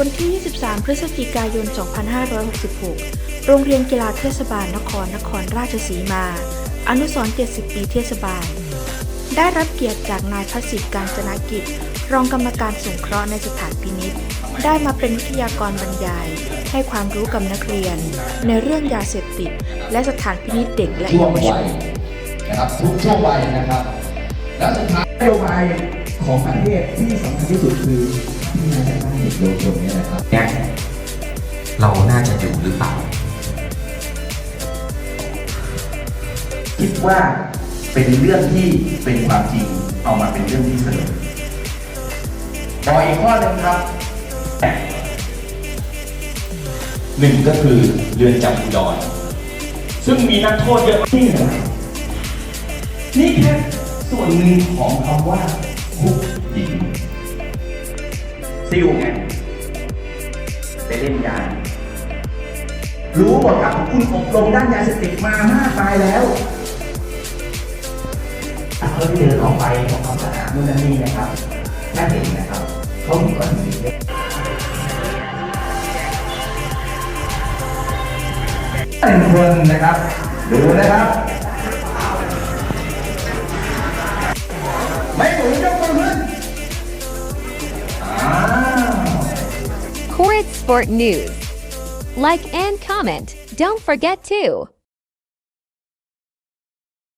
วันที่ 23 พฤศจิกายน 2566 โรงเรียนกีฬาเทศบาลนครนครราชสีมา อนุสรณ์70 ปีเทศบาล ได้รับเกียรติจากนายพระสิทธิ์การจนากิจ รองกรรมการสงเคราะห์ในสถานพินิษได้มาเป็นวิทยากรบรรยาย ให้ความรู้กับนักเรียน ในเรื่องยาเสพติด และสถานพินิษเด็กและช่วเยาวชวัยนนะครับทุกช่วงวัยนะครับ แล้วสุดท้ายนโยบาย ของประเทศที่สำคัญที่สุดคือที่นาจะตั้งเด็กเยาวชนเนี่ยนะครับเนี่ยเราน่าจะอยู่หรือเปล่า คิดว่าเป็นเรื่องที่เป็นความจริงเอามาเป็นเรื่องที่เสนุกต่ออีกข้อหนึ่งครับหนึ่งก็คือเรือนจำอุดรซึ่งมีนักโทษเยอะนี่นนี่แค่ส่วนหนึ่งของคำว่า คุกหญิงซิลไงไปเล่นยารู้หมดครับคุณอบรมด้านยาเสพติดมามากมายแล้วเขาที่เดินออกไปของความสะอาดนู่นนั่นนี่นะครับแค่เห็นนะครับเขามีก่อนมีหนึ่งคนนะครับ ดูนะครับ ไม่หมุนยก Corit Sport News. Like and comment. Don't forget to.